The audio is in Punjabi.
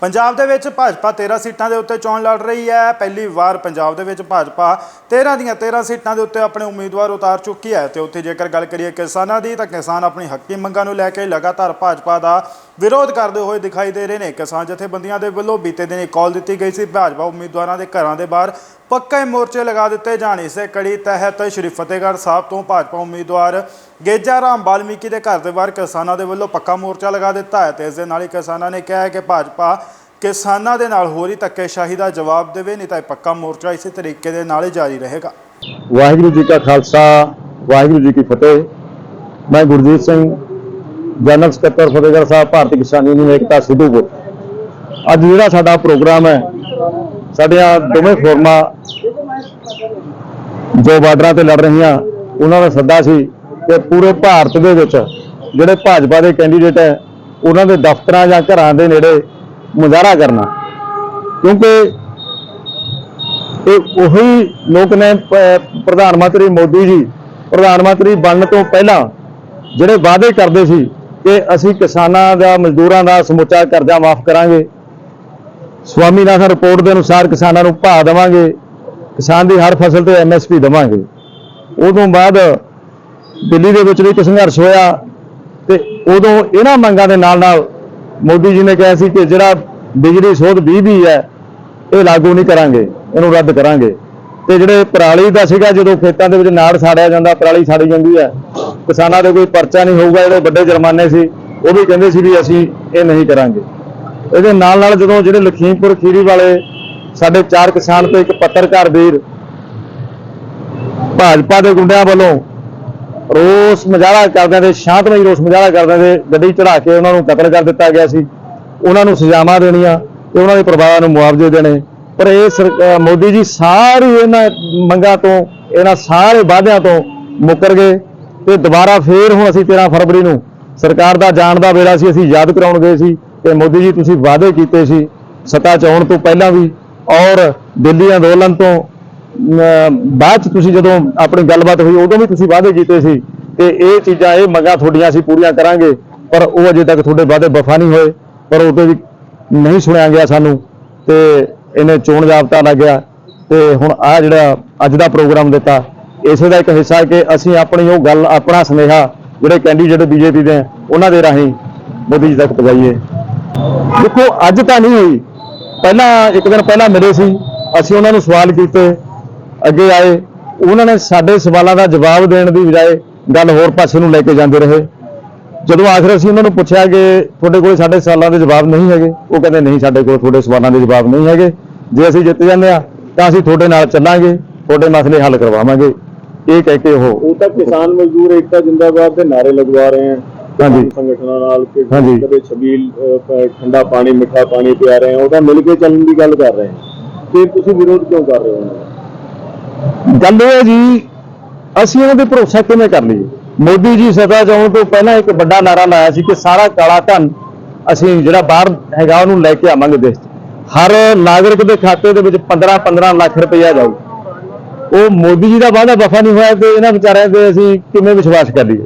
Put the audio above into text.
ਪੰਜਾਬ ਦੇ ਵਿੱਚ ਭਾਜਪਾ 13 ਸੀਟਾਂ ਦੇ ਉੱਤੇ ਚੋਣ ਲੜ ਰਹੀ ਹੈ। ਪਹਿਲੀ ਵਾਰ ਪੰਜਾਬ ਦੇ ਵਿੱਚ ਭਾਜਪਾ 13 ਦੀਆਂ 13 ਸੀਟਾਂ ਦੇ ਉੱਤੇ ਆਪਣੇ ਉਮੀਦਵਾਰ ਉਤਾਰ ਚੁੱਕੀ ਹੈ ਤੇ ਉੱਥੇ ਜੇਕਰ ਗੱਲ ਕਰੀਏ ਕਿਸਾਨਾਂ ਦੀ, ਤਾਂ ਕਿਸਾਨ ਆਪਣੀ ਹੱਕੀ ਮੰਗਾਂ ਨੂੰ ਲੈ ਕੇ ਲਗਾਤਾਰ ਭਾਜਪਾ ਦਾ ਵਿਰੋਧ ਕਰਦੇ ਹੋਏ ਦਿਖਾਈ ਦੇ ਰਹੇ ਨੇ। ਕਿਸਾਨ ਜਥੇਬੰਦੀਆਂ ਦੇ ਵੱਲੋਂ ਬੀਤੇ ਦਿਨ ਇੱਕ ਕਾਲ ਦਿੱਤੀ ਗਈ ਸੀ। ਭਾਜਪਾ ਉਮੀਦਵਾਰਾਂ ਦੇ ਘਰਾਂ ਦੇ ਬਾਹਰ ਪੱਕੇ ਮੋਰਚੇ ਲਗਾ ਦਿੱਤੇ ਜਾਣ ਇਸੇ ਕੜੀ ਤਹਿਤ ਸ਼੍ਰੀ ਫਤਿਹਗੜ੍ਹ ਸਾਹਿਬ ਤੋਂ ਭਾਜਪਾ ਉਮੀਦਵਾਰ ਗੇਜਾ ਰਾਮ ਬਾਲਮੀਕੀ ਦੇ ਘਰ ਦੇ ਬਾਹਰ ਕਿਸਾਨਾਂ ਦੇ ਵੱਲੋਂ ਪੱਕਾ ਮੋਰਚਾ ਲਗਾ ਦਿੱਤਾ ਹੈ ਤੇ ਇਸ ਦੇ ਨਾਲ ਹੀ ਕਿਸਾਨਾਂ ਨੇ ਕਿਹਾ ਹੈ ਕਿ ਭਾਜਪਾ ਕਿਸਾਨਾਂ ਦੇ ਨਾਲ ਹੋਰ ਹੀ ਧੱਕੇਸ਼ਾਹੀ ਦਾ ਜਵਾਬ ਦੇਵੇ, ਨਹੀਂ ਤਾਂ ਇਹ ਪੱਕਾ ਮੋਰਚਾ ਇਸੇ ਤਰੀਕੇ ਦੇ ਨਾਲ ਹੀ ਜਾਰੀ ਰਹੇਗਾ। ਵਾਹਿਗੁਰੂ ਜੀ ਕਾ ਖਾਲਸਾ, ਵਾਹਿਗੁਰੂ ਜੀ ਕੀ ਫਤਿਹ। ਮੈਂ ਗੁਰਜੀਤ ਸਿੰਘ, ਜਨਰਲ ਸਕੱਤਰ ਫਤਿਹਗੜ੍ਹ ਸਾਹਿਬ, ਭਾਰਤੀ ਕਿਸਾਨ ਯੂਨੀਅਨ ਏਕਤਾ ਸਿੱਧੂਪੁਰ ਅੱਜ ਜਿਹੜਾ ਸਾਡਾ ਪ੍ਰੋਗਰਾਮ ਹੈ ਸਾਡੀਆਂ ਦੋਵੇਂ ਫੋਰਮਾਂ ਜੋ ਬਾਰਡਰਾਂ ਤੇ ਲੜ ਰਹੀਆਂ, ਉਹਨਾਂ ਦਾ ਸੱਦਾ ਸੀ ਕਿ ਪੂਰੇ ਭਾਰਤ ਦੇ ਵਿੱਚ ਜਿਹੜੇ ਭਾਜਪਾ ਦੇ ਕੈਂਡੀਡੇਟ ਹੈ, ਉਹਨਾਂ ਦੇ ਦਫ਼ਤਰਾਂ ਜਾਂ ਘਰਾਂ ਦੇ ਨੇੜੇ ਮੁਜ਼ਾਹਰਾ ਕਰਨਾ। ਕਿਉਂਕਿ ਇਹ ਉਹੀ ਲੋਕ ਨੇ ਪ੍ਰਧਾਨ ਮੰਤਰੀ ਮੋਦੀ ਜੀ, ਪ੍ਰਧਾਨ ਮੰਤਰੀ ਬਣਨ ਤੋਂ ਪਹਿਲਾਂ ਜਿਹੜੇ ਵਾਅਦੇ ਕਰਦੇ ਸੀ ਕਿ ਅਸੀਂ ਕਿਸਾਨਾਂ ਦਾ, ਮਜ਼ਦੂਰਾਂ ਦਾ ਸਮੁੱਚਾ ਕਰਜ਼ਾ ਮਾਫ ਕਰਾਂਗੇ ਸਵਾਮੀਨਾਥਨ ਰਿਪੋਰਟ ਦੇ ਅਨੁਸਾਰ ਕਿਸਾਨਾਂ ਨੂੰ ਭਾਅ ਦੇਵਾਂਗੇ। ਕਿਸਾਨ ਦੀ ਹਰ ਫਸਲ ਤੇ ਐਮਐਸਪੀ ਦੇਵਾਂਗੇ। ਉਦੋਂ ਬਾਅਦ ਦਿੱਲੀ ਦੇ ਵਿੱਚ ਵੀ ਇੱਕ ਸੰਘਰਸ਼ ਹੋਇਆ ਤੇ ਉਦੋਂ ਇਹਨਾਂ ਮੰਗਾਂ ਦੇ ਨਾਲ ਨਾਲ ਮੋਦੀ ਜੀ ਨੇ ਕਿਹਾ ਸੀ ਕਿ ਜਿਹੜਾ ਬਿਜਲੀ ਸੋਧ 20 ਵੀ ਹੈ, ਇਹ ਲਾਗੂ ਨਹੀਂ ਕਰਾਂਗੇ, ਇਹਨੂੰ ਰੱਦ ਕਰਾਂਗੇ। ਤੇ ਜਿਹੜੇ ਪਰਾਲੀ ਦਾ ਸੀਗਾ, ਜਦੋਂ ਖੇਤਾਂ ਦੇ ਵਿੱਚ ਨਾੜ ਸਾੜਿਆ ਜਾਂਦਾ, ਪਰਾਲੀ ਸਾੜੀ ਜਾਂਦੀ ਹੈ, ਕਿਸਾਨਾਂ ਦੇ ਕੋਈ ਪਰਚਾ ਨਹੀਂ ਹੋਊਗਾ, ਜਿਹੜੇ ਵੱਡੇ ਜੁਰਮਾਨੇ ਸੀ, ਉਹ ਵੀ ਕਹਿੰਦੇ ਸੀ ਵੀ ਅਸੀਂ ਇਹ ਨਹੀਂ ਕਰਾਂਗੇ। ਇਹਦੇ ਨਾਲ ਨਾਲ ਜਦੋਂ ਜਿਹੜੇ ਲਖੀਮਪੁਰ ਖੀਰੀ ਵਾਲੇ ਸਾਡੇ ਚਾਰ ਕਿਸਾਨ ਤੇ ਇੱਕ ਪੱਤਰਕਾਰ ਵੀਰ ਭਾਜਪਾ ਦੇ ਗੁੰਡਿਆਂ ਵੱਲੋਂ ਰੋਸ ਮੁਜ਼ਾਹਰਾ ਕਰਦਿਆਂ ਦੇ, ਸ਼ਾਂਤਮਈ ਰੋਸ ਮੁਜ਼ਾਹਰਾ ਕਰਦਿਆਂ ਦੇ ਗੱਡੀ ਚੜਾ ਕੇ ਉਹਨਾਂ ਨੂੰ ਕਤਲ ਕਰ ਦਿੱਤਾ ਗਿਆ ਸੀ। ਉਹਨਾਂ ਨੂੰ ਸਜ਼ਾਵਾਂ ਦੇਣੀਆਂ ਤੇ ਉਹਨਾਂ ਦੇ ਪਰਿਵਾਰਾਂ ਨੂੰ ਮੁਆਵਜ਼ੇ ਦੇਣੇ। ਪਰ ਇਹ ਸਰ- ਮੋਦੀ ਜੀ ਸਾਰੀ ਇਹਨਾਂ ਮੰਗਾਂ ਤੋਂ, ਇਹਨਾਂ ਸਾਰੇ ਵਾਅਦਿਆਂ ਤੋਂ ਮੁੱਕਰ ਗਏ ਤੇ ਦੁਬਾਰਾ ਫੇਰ ਹੁਣ ਅਸੀਂ 13 ਫਰਵਰੀ ਨੂੰ ਸਰਕਾਰ ਦਾ ਜਾਣ ਦਾ ਵੇਲਾ ਸੀ, ਅਸੀਂ ਯਾਦ ਕਰਾਉਣ ਗਏ ਸੀ। ਕਿ ਮੋਦੀ ਜੀ, ਤੁਸੀਂ ਵਾਅਦੇ ਕੀਤੇ ਸੀ ਸਤਾ ਚ ਆਉਣ ਤੋਂ ਪਹਿਲਾਂ ਵੀ ਔਰ ਦਿੱਲੀ ਅੰਦੋਲਨ ਤੋਂ ਬਾਅਦ ਚ ਤੁਸੀਂ ਜਦੋਂ ਆਪਣੀ ਗੱਲਬਾਤ ਹੋਈ, ਉਦੋਂ ਵੀ ਤੁਸੀਂ ਵਾਅਦੇ ਕੀਤੇ ਸੀ ਕਿ ਇਹ ਚੀਜ਼ਾਂ, ਇਹ ਮੰਗਾਂ ਤੁਹਾਡੀਆਂ ਅਸੀਂ ਪੂਰੀਆਂ ਕਰਾਂਗੇ, ਪਰ ਉਹ ਅਜੇ ਤੱਕ ਤੁਹਾਡੇ ਵਾਅਦੇ ਵਫਾ ਨਹੀਂ ਹੋਏ, ਪਰ ਉਦੋਂ ਵੀ ਨਹੀਂ ਸੁਣਿਆ ਗਿਆ ਸਾਨੂੰ ਤੇ ਇਹਨੇ ਚੋਣ ਜਾਬਤਾ ਲੱਗਿਆ ਤੇ ਹੁਣ ਆ ਜਿਹੜਾ ਅੱਜ ਦਾ ਪ੍ਰੋਗਰਾਮ ਦਿੱਤਾ, ਇਸੇ ਦਾ ਇੱਕ ਹਿੱਸਾ ਕਿ ਅਸੀਂ ਆਪਣੀ ਉਹ ਗੱਲ, ਆਪਣਾ ਸੁਨੇਹਾ ਜਿਹੜੇ ਕੈਂਡੀਡੇਟ ਬੀਜੇਪੀ ਦੇ ਉਹਨਾਂ ਦੇ ਰਾਹੀਂ ਮੋਦੀ ਜੀ ਤੱਕ ਪਹੁੰਚਾਈਏ। ਦੇਖੋ, ਅੱਜ ਤਾਂ ਨਹੀਂ ਹੋਈ। ਪਹਿਲਾਂ, ਇੱਕ ਦਿਨ ਪਹਿਲਾਂ ਮਿਲੇ ਸੀ। ਅਸੀਂ ਉਹਨਾਂ ਨੂੰ ਸਵਾਲ ਕੀਤੇ, ਅੱਗੇ ਆਏ। ਉਹਨਾਂ ਨੇ ਸਾਡੇ ਸਵਾਲਾਂ ਦਾ ਜਵਾਬ ਦੇਣ ਦੀ ਬਜਾਏ ਗੱਲ ਹੋਰ ਪਾਸੇ ਨੂੰ ਲੈ ਕੇ ਜਾਂਦੇ ਰਹੇ। ਜਦੋਂ ਆਖਰ ਅਸੀਂ ਉਹਨਾਂ ਨੂੰ ਪੁੱਛਿਆ ਕਿ ਤੁਹਾਡੇ ਕੋਲ ਸਾਡੇ ਸਵਾਲਾਂ ਦੇ ਜਵਾਬ ਨਹੀਂ ਹੈਗੇ, ਉਹ ਕਹਿੰਦੇ, ਨਹੀਂ, ਸਾਡੇ ਕੋਲ ਤੁਹਾਡੇ ਸਵਾਲਾਂ ਦੇ ਜਵਾਬ ਨਹੀਂ ਹੈਗੇ। ਜੇ ਅਸੀਂ ਜਿੱਤ ਜਾਂਦੇ ਆ ਤਾਂ ਅਸੀਂ ਤੁਹਾਡੇ ਨਾਲ ਚੱਲਾਂਗੇ, ਤੁਹਾਡੇ ਮਸਲੇ ਹੱਲ ਕਰਵਾਵਾਂਗੇ। ਇਹ ਕਹਿ ਕੇ ਉਹ ਉਹ ਤਾਂ ਕਿਸਾਨ ਮਜ਼ਦੂਰ ਏਕਤਾ ਜਿੰਦਾਬਾਦ ਦੇ ਨਾਰੇ ਲਗਵਾ ਰਹੇ ਹਨ। ਹਾਂਜੀ। ਸੰਗਠਨਾਂ ਨਾਲ ਕਿ ਹਾਂਜੀ। ਕਦੇ ਛਬੀਲ ਅਹ, ਪ- ਠੰਡਾ ਪਾਣੀ ਮਿੱਠਾ ਪਾਣੀ ਪਿਆ ਰਹੇ ਹਨ ਉਹਦਾ ਮਿਲ ਕੇ ਚੱਲਣ ਦੀ ਗੱਲ ਕਰ ਰਹੇ ਹਨ ਤੇ ਤੁਸੀਂ ਵਿਰੋਧ ਕਿਉਂ ਕਰ ਰਹੇ ਹੋ ਗੱਲ ਇਹ ਹੈ ਜੀ ਅਸੀਂ ਉਹਨਾਂ ਤੇ ਭਰੋਸਾ ਕਿਵੇਂ ਕਰ ਲਈਏ? ਮੋਦੀ ਜੀ ਸਦਾ ਜਾਣ ਤੋਂ ਪਹਿਲਾਂ ਇੱਕ ਵੱਡਾ ਨਾਰਾ ਲਾਇਆ ਸੀ ਕਿ ਸਾਰਾ ਕਾਲਾ ਧਨ ਅਸੀਂ ਜਿਹੜਾ ਬਾਹਰ ਹੈਗਾ ਉਹਨੂੰ ਲੈ ਕੇ ਆਵਾਂਗੇ ਦੇਸ਼ 'ਚ। ਹਰ ਨਾਗਰਿਕ ਦੇ ਖਾਤੇ ਦੇ ਵਿੱਚ 15 15 ਲੱਖ ਰੁਪਇਆ ਜਾਊ। ਉਹ ਮੋਦੀ ਜੀ ਦਾ ਵਾਅਦਾ ਵਫਾ ਨਹੀਂ ਹੋਇਆ ਤੇ ਇਹਨਾਂ ਵਿਚਾਰਿਆਂ ਤੇ ਅਸੀਂ ਕਿਵੇਂ ਵਿਸ਼ਵਾਸ ਕਰ ਲਈਏ?